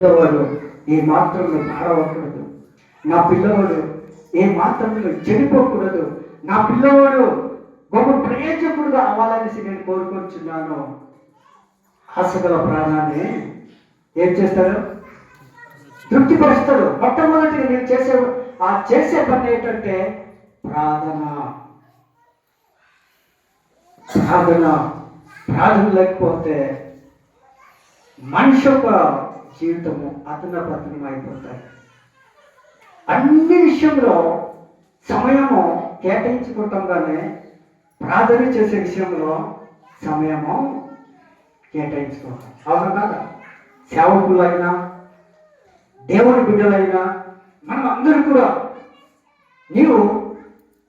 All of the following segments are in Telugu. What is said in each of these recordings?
పిల్లవాడు ఏ మాత్రంలో పాడవకూడదు నా పిల్లవాడు ఏ మాత్రంలో చెడిపోకూడదు. నా పిల్లవాడు గొప్ప ప్రయోజకుడుగా అవ్వాలనేసి నేను కోరుకుంటున్నాను ఆశగల ప్రాణాన్ని ఏం చేస్తాడు? తృప్తిపరుస్తాడు. మొట్టమొదటిగా నేను చేసే ఆ చేసే పని ఏంటంటే ప్రార్థన. ప్రార్థన ప్రార్థన లేకపోతే మనిషి యొక్క జీవితము అతన పతనం అయిపోతాయి అన్ని విషయంలో సమయము కేటాయించుకుంటాంగానే ప్రార్థన చేసే విషయంలో సమయము కేటాయించుకోవాలి. అవును కదా? సేవకులైనా దేవుని బిడ్డలైనా మనం అందరూ కూడా నీవు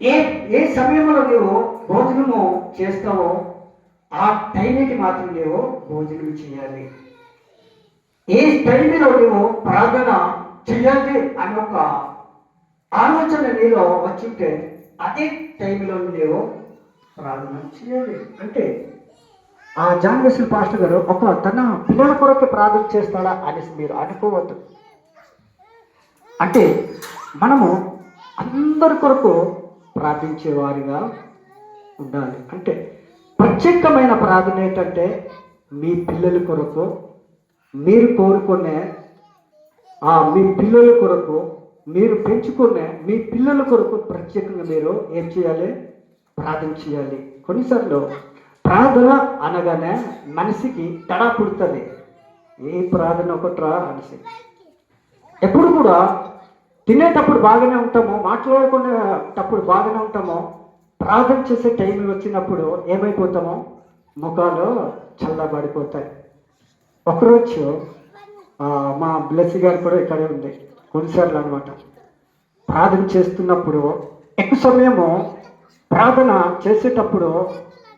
ఏ ఏ సమయంలో నీవు భోజనము చేస్తావో ఆ టైంకి మాత్రం నీవు భోజనం చేయాలి. ఏ టైంలో నువ్వు ప్రార్థన చేయాలి అనే ఒక ఆలోచన నీలో వచ్చింటే అదే టైంలో నీవు ప్రార్థన చేయాలి అంటే ఆ జాన్ పాస్టర్ గారు ఒక తన పిల్లల కొరకు ప్రార్థన చేస్తాడా అనేసి మీరు అనుకోవద్దు. అంటే మనము అందరి కొరకు ప్రార్థించేవారిగా ఉండాలి. అంటే ప్రత్యేకమైన ప్రార్థన ఏంటంటే మీ పిల్లల కొరకు మీరు కోరుకునే ఆ మీ పిల్లల కొరకు మీరు పెంచుకునే మీ పిల్లల కొరకు ప్రత్యేకంగా మీరు ఏం చేయాలి? ప్రార్థన చేయాలి. కొన్నిసార్లు ప్రార్థన అనగానే మనిషికి తడా పుడుతుంది. ఏ ప్రార్థన ఒకట్రా అనేసి. ఎప్పుడు కూడా తినేటప్పుడు బాగానే ఉంటాము మాట్లాడుకునేటప్పుడు బాగానే ఉంటాము ప్రార్థన చేసే టైం వచ్చినప్పుడు ఏమైపోతామో ముఖాలు చల్లబడిపోతాయి. ఒకరోజు మా బ్లెస్సి గారు కూడా ఇక్కడే ఉంది కొన్నిసార్లు అనమాట ప్రార్థన చేస్తున్నప్పుడు ఎక్కువ సమయము ప్రార్థన చేసేటప్పుడు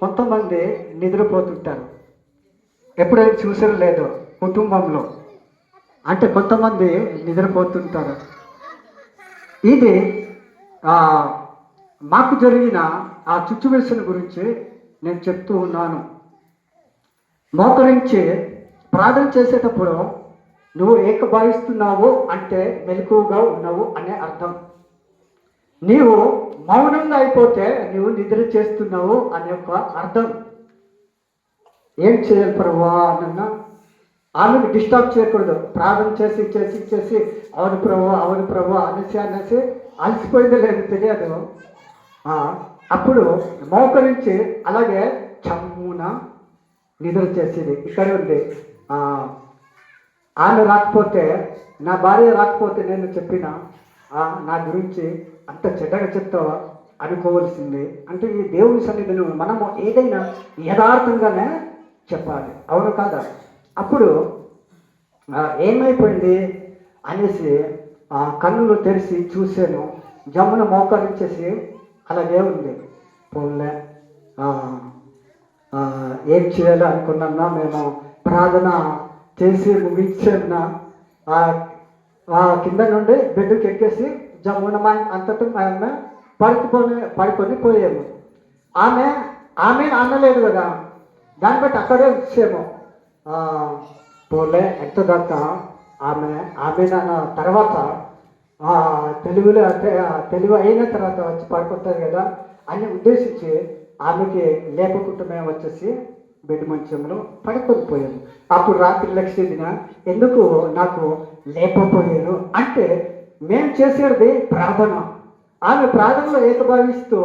కొంతమంది నిద్రపోతుంటారు. ఎప్పుడైనా చూసారో లేదో కుటుంబంలో. అంటే కొంతమంది నిద్రపోతుంటారు. ఇది మాకు జరిగిన ఆ సిచ్యువేషన్ గురించి నేను చెప్తూ ఉన్నాను. మోకరించి ప్రార్థన చేసేటప్పుడు నువ్వు ఏకభావిస్తున్నావు అంటే మెలకువగా ఉన్నావు అనే అర్థం. నీవు మౌనంగా అయిపోతే నువ్వు నిద్ర చేస్తున్నావు అనే ఒక అర్థం. ఏం చేయాలి ప్రభా అన్న? ఆమెకు డిస్టర్బ్ చేయకూడదు. ప్రార్థన చేసి చేసి చేసి అవును ప్రభు అవును ప్రభు అనేసి అనేసి అలసిపోయిందో లేదు తెలియదు. అప్పుడు అప్పుడు మోకరించి అలాగే చమ్మున నిద్ర చేసేది. ఇక్కడే ఉంది. ఆమె రాకపోతే నా భార్య రాకపోతే నేను చెప్పిన నా గురించి అంత చెడ్డగా చెప్తావా? అనుకోవాల్సింది. అంటే ఈ దేవుని సన్నిధిని మనము ఏదైనా యథార్థంగానే చెప్పాలి. అవును కాదా? అప్పుడు ఏమైపోయింది అనేసి కన్నులు తెరిచి చూశాను. జమ్మున మోకరించేసి అలాగే ఉంది. పోన్లే. ఏం చేయాలి అనుకున్నా మేము? ప్రార్థన చేసి ముగించిన ఆ కింద నుండి బెడ్కి ఎక్కేసి జమ్మున మా అంతటా ఆమె పడుకొని పడుకొని పోయాము. ఆమె ఆమె అనలేదు కదా. దాన్ని బట్టి అక్కడే వచ్చాము. పోలే ఎంత దాకా ఆమె ఆమె నాన్న తర్వాత తెలుగులో అంటే తెలుగు తెలివి అయిన తర్వాత వచ్చి పడుకుంటారు కదా అని ఉద్దేశించి ఆమెకి లేపకుండా మేము వచ్చేసి బెడ్ మంచంలో పడుకొని అప్పుడు రాత్రి లక్ష్మీదిన ఎందుకు నాకు లేపపోయారు అంటే మేము చేసేది ప్రార్థన. ఆమె ప్రార్థనలో ఏకభావిస్తూ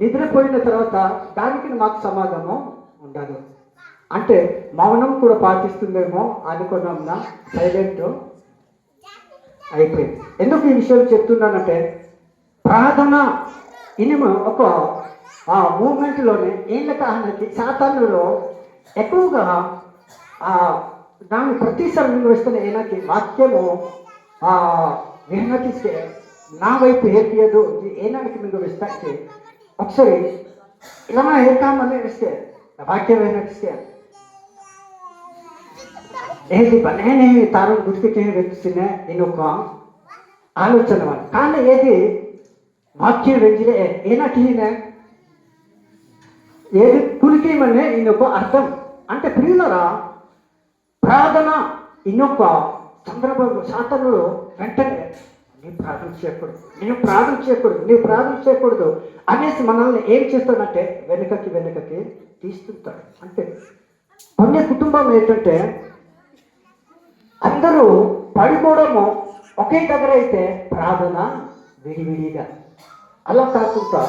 నిద్రపోయిన తర్వాత దానికి మాకు సమాధానం ఉండదు. అంటే మౌనం కూడా పాటిస్తుందేమో అనుకున్నాం సైలెంట్ అయిపోయింది. ఎందుకు ఈ విషయాలు చెప్తున్నానంటే ప్రార్థన ఇనిమ ఒక ఆ మూమెంట్లోనే ఏళ్ళ కాహానికి సాతానులో ఎక్కువగా ఆ దాని ప్రతిసారి నువ్వు వేస్తున్న ఈయనకి వాక్యము విహనకి నా వైపు ఏర్పియదు ఏనానికి నువ్వు వేస్తాకి ఒకసారి ఇలా ఏర్కామని వేస్తే వాక్యం ఏనకిస్తే ఏది బనే తాను గుర్తుకే వెచ్చిన నేను ఒక ఆలోచన కానీ ఏది వాక్యం వెంచిలే ఏనాకి ఏది కులికి మనే ఇంకొక అర్థం అంటే ప్రియులరా ప్రార్థన ఇంకొక సందర్భంలో సాతనుడు వెంటనే నీ ప్రార్థన చేయకూడదు నేను ప్రార్థన చేయకూడదు నీవు ప్రార్థన చేయకూడదు అనేసి మనల్ని ఏం చేస్తాడంటే వెనుకకి వెనుకకి తీస్తుంటాడు అంటే కొన్ని కుటుంబం ఏంటంటే అందరూ పడిపోవడము ఒకే దగ్గర అయితే ప్రార్థన విడివిడిగా అలా కాకుండా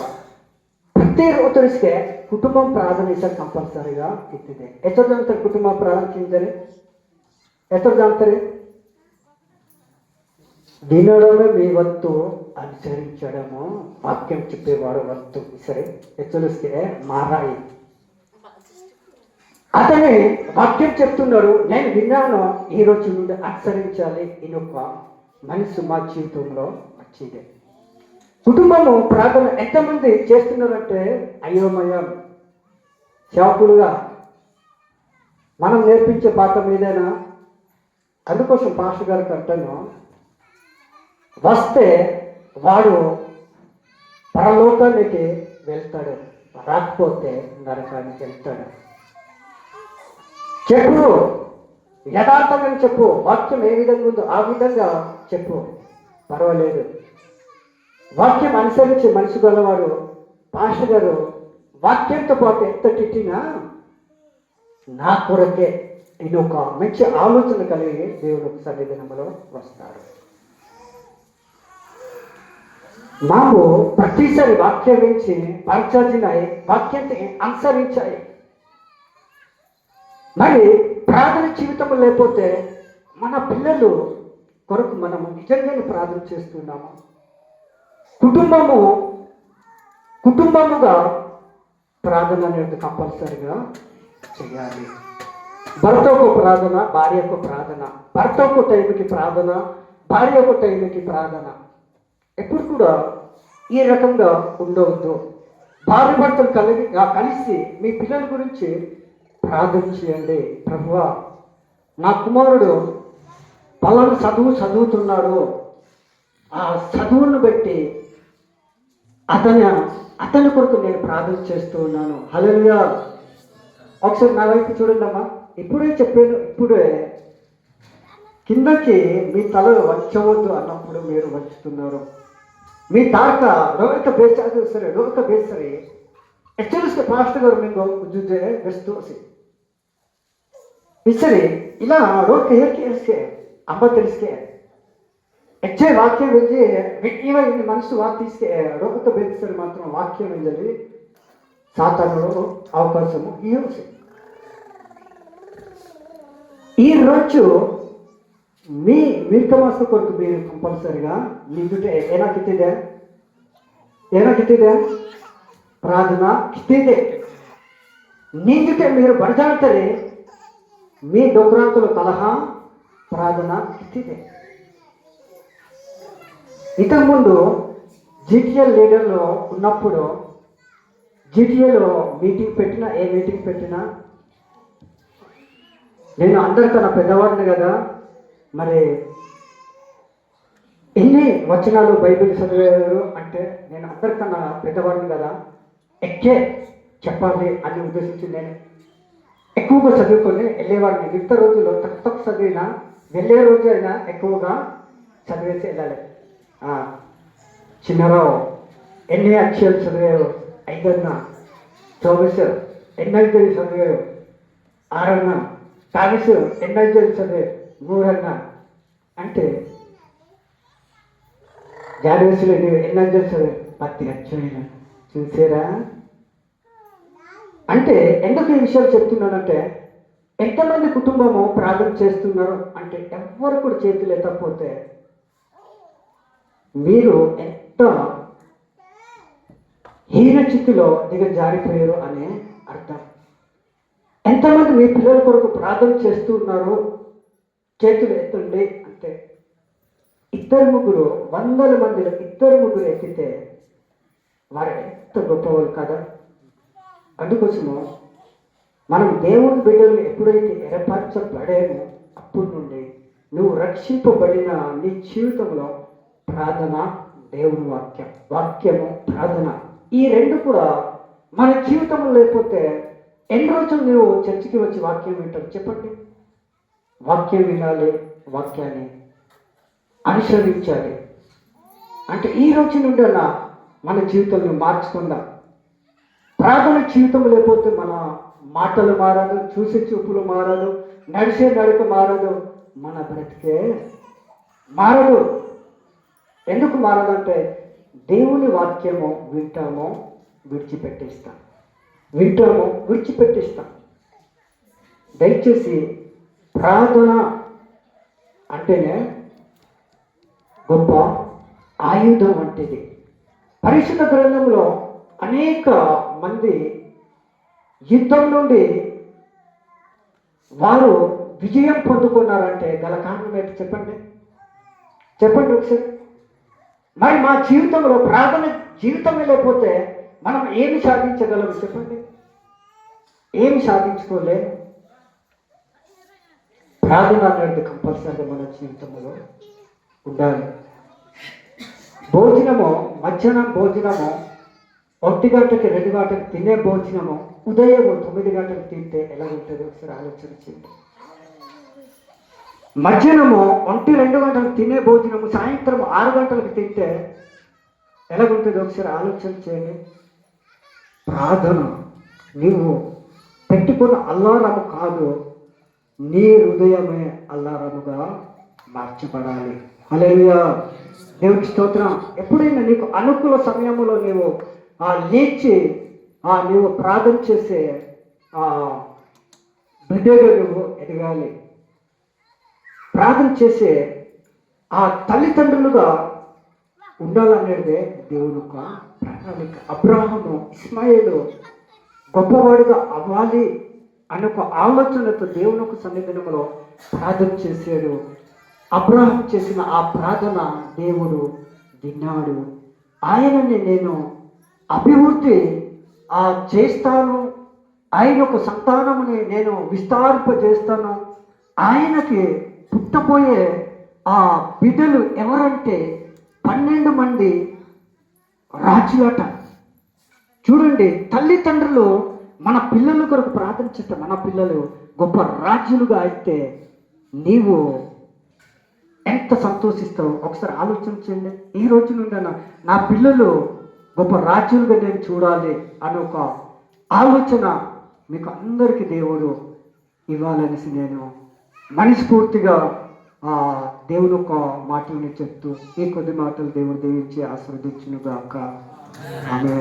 ಪ್ರತಿ ಉತ್ತರಿಸಿಗೆ కుటుంబం ಪ್ರಾರಂಭಿಸ కంపల్సరీగా ಇತ್ತಿದೆ ಎಷ್ಟೊಂದು ಅಂತಾರೆ కుటుంబం ಪ್ರಾರಂಭಿಸಿದ್ದಾರೆ ಎಷ್ಟೊಂದು ಅಂತಾರೆ వినడమే మీ వంతు అనుసరించడము. వాక్యం చెప్పేవాడు వంతు. సరే తెలిస్తే మారాయి. అతనే వాక్యం చెప్తున్నాడు. నేను విన్నాను ఈ రోజు నుండి అనుసరించాలి. ఇనొక మనసు మా జీవితంలో వచ్చింది. కుటుంబము ప్రార్థన ఎంతమంది చేస్తున్నారంటే అయోమయం సేవకులుగా మనం నేర్పించే పాఠం ఏదైనా అందుకోసం పాస్టర్ గారికి అంటాను వస్తే వాడు పరలోకానికి వెళ్తాడు రాకపోతే నరకానికి వెళ్తాడు. చెప్పు యథార్థంగా చెప్పు వాక్యం ఏ విధంగా ఉందో ఆ విధంగా చెప్పు. పర్వాలేదు. వాక్యం అనుసరించి మనిషి గలవారు పాస్టర్ గారు వాక్యంతో పాటు ఎంత తిట్టినా నా కొరకే నేను ఒక మంచి ఆలోచన కలిగి దేవుడు సన్నిధానంలో వస్తాడు. మాకు ప్రతిసారి వాక్యం నుంచి పరిచర్జినాయి వాక్యంతో అనుసరించాయి మరి ప్రార్థన జీవితం లేకపోతే మన పిల్లలు కొరకు మనము నిజంగానే ప్రార్థన చేస్తున్నాము. కుటుంబము కుటుంబముగా ప్రార్థన అనేది కంపల్సరిగా చేయాలి. భర్త ఒక ప్రార్థన భార్య ఒక ప్రార్థన. భర్త ఒక టైంకి ప్రార్థన భార్య ఒక టైంకి ప్రార్థన. ఎప్పుడు కూడా ఈ రకంగా ఉండవద్దు. భార్య భర్తలు కలిగి కలిసి మీ పిల్లల గురించి ప్రార్థన చేయండి. ప్రభువా నా కుమారుడు పలాను చదువు చదువుతున్నాడు. ఆ చదువును బట్టి అతని అతని కొరకు నేను ప్రార్థన చేస్తూ ఉన్నాను. హలో ఒకసారి నా వైపు చూడండమ్మా ఇప్పుడే చెప్పాను ఇప్పుడే. కిందకి మీ తలలు వంచవద్దు అన్నప్పుడు మీరు వంచుతున్నారు. మీ తాత రోహిత బేసాదు సరే రోహిత బేసరి హెచ్చరిస్తే పాస్ట్ గారు మీకు ఉద్యోగే వేస్తూ. ఇసరి ఇలా రోహిత హెచ్చరిస్తే అమ్మ తెలిసికే. వచ్చే వాక్యం వచ్చి విజ్ఞా ఇన్ని మనసు తీసుకే రోగతో బెదిస్తారు మాత్రం వాక్యం ఏంటది సాధారణలో అవకాశము ఈ రోజు ఈ రోజు మీ వీరకమాస కొరకు మీరు కంపల్సరిగా మీ నిందుటే ఏనా కిట్టిదే ఏనా కిట్టిదే ప్రార్థన మీ నిందుటే మీరు బడజాడతారే మీ డొక్రాంతుల కలహ ప్రార్థన కిట్టిదే ఇంతకుముందు జీటీఎల్ లీడర్లో ఉన్నప్పుడు జీటీఏలో మీటింగ్ పెట్టినా ఏ మీటింగ్ పెట్టినా? నేను అందరికన్నా పెద్దవాడిని కదా మరి ఎన్ని వచనాలు బైబిల్ చదివారు అంటే నేను అందరికన్నా పెద్దవాడిని కదా ఎక్కే చెప్పాలి అని ఉద్దేశించి నేను ఎక్కువగా చదువుకొని వెళ్ళేవాడిని. మిగతా రోజుల్లో తక్కువ తక్కువ చదివినా వెళ్ళే రోజు అయినా ఎక్కువగా చదివేసి వెళ్ళాలి. చిన్నరావు ఎన్ని అక్షయాలు చదివారు ఐదన్న చౌబేశ్వర్ ఎన్నైదు చదివారు ఆరన్న కాగేశ్వర్ ఎన్నైదు చదివే మూడన్న అంటే జాడవేసులు ఎన్నైదు చదివే పత్తి అక్షరైన చూసారా? అంటే ఎందుకు ఈ విషయాలు చెప్తున్నానంటే ఎంతమంది కుటుంబము ప్రార్థన చేస్తున్నారు అంటే ఎవ్వరు కూడా చేతులు ఎత్తకపోతే మీరు ఎంత హీన చిత్తులో దిగజారిపోయారు అనే అర్థం. ఎంతమంది మీ పిల్లల కొరకు ప్రార్థన చేస్తూ ఉన్నారు చేతులు ఎత్తండి అంటే ఇద్దరు ముగ్గురు వందల మందిలో ఇద్దరు ముగ్గురు ఎత్తితే వారు ఎంత గొప్పవారు కదా. అందుకోసము మనం దేవుని బిడ్డలు ఎప్పుడైతే ఏర్పరచబడేమో అప్పటి నుండి నువ్వు రక్షింపబడిన నీ జీవితంలో ప్రార్థన దేవుని వాక్యం వాక్యము ప్రార్థన. ఈ రెండు కూడా మన జీవితంలో లేకపోతే ఎన్ని రోజులు నువ్వు చర్చికి వచ్చి వాక్యం వింటావు? చెప్పండి. వాక్యం వినాలి వాక్యాన్ని అనుసరించాలి. అంటే ఈ రోజు నుండి అలా మన జీవితంలో మార్చుకుందాం. ప్రార్థన జీవితం లేకపోతే మన మాటలు మారదు చూసే చూపులు మారదు నడిచే నడక మారదు. మన బ్రతికే మారదు. ఎందుకు మారదంటే దేవుని వాక్యము వింటామో విడిచిపెట్టేస్తాం. వింటామో విడిచిపెట్టేస్తాం. దయచేసి ప్రార్థన అంటేనే గొప్ప ఆయుధం వంటిది. పరిశుద్ధ గ్రంథంలో అనేక మంది యుద్ధం నుండి వారు విజయం పొందుకున్నారంటే గల కారణం ఏంటి చెప్పండి? చెప్పండి ఒకసారి. మరి మా జీవితంలో ప్రార్థన జీవితమే లేకపోతే మనం ఏమి సాధించగలం చెప్పండి? ఏమి సాధించుకోలే? ప్రార్థన అనేది కంపల్సరీ మన జీవితంలో ఉండాలి. భోజనము మధ్యాహ్నం భోజనము ఒంటి గంటకి రెండు గంటలకు తినే భోజనము ఉదయం తొమ్మిది గంటలకు తింటే ఎలా ఉంటుంది? ఒకసారి ఆలోచన చేయండి. మధ్యాహ్నము ఒంటి రెండు గంటలకు తినే భోజనము సాయంత్రం ఆరు గంటలకు తింటే ఎలాగుంటుంది? ఒకసారి ఆలోచన చేయండి. ప్రార్థన. నీవు పెట్టుకున్న అల్లారము కాదు నీ హృదయమే అల్లారముగా మార్చబడాలి. హల్లెలూయా. దేవుడి స్తోత్రం. ఎప్పుడైనా నీకు అనుకూల సమయంలో నీవు ఆ లేచి ఆ నీవు ప్రార్థన చేసే ఆ బిడ్డగా నువ్వు ఎదగాలి. ప్రార్థన చేసే ఆ తల్లిదండ్రులుగా ఉండాలనేదే దేవుని యొక్క ప్రణాళిక అబ్రాహము ఇస్మాయిలు గొప్పవాడిగా అవ్వాలి అనే ఒక ఆలోచనతో దేవుని యొక్క సన్నిధానంలో ప్రార్థన చేశాడు. అబ్రాహం చేసిన ఆ ప్రార్థన దేవుడు విన్నాడు. ఆయనని నేను అభివృద్ధి ఆ చేస్తాను ఆయన ఒక సంతానముని నేను విస్తారింపజేస్తాను. ఆయనకి పుట్టబోయే ఆ బిడ్డలు ఎవరంటే పన్నెండు మంది రాజులట. చూడండి తల్లిదండ్రులు మన పిల్లల కొరకు ప్రార్థన మన పిల్లలు గొప్ప రాజ్యులుగా అయితే నీవు ఎంత సంతోషిస్తావు? ఒకసారి ఆలోచించండి ఈ రోజు నుండి నా నా పిల్లలు గొప్ప రాజ్యులుగా నేను చూడాలి అనే ఒక ఆలోచన మీకు అందరికీ దేవుడు ఇవ్వాలనేసి నేను మనస్ఫూర్తిగా ఆ దేవుని ఒక మాటల్ని చెప్తూ ఈ కొద్ది మాటలు దేవుడు దీవించి ఆస్వాదించునుగాక ఆమె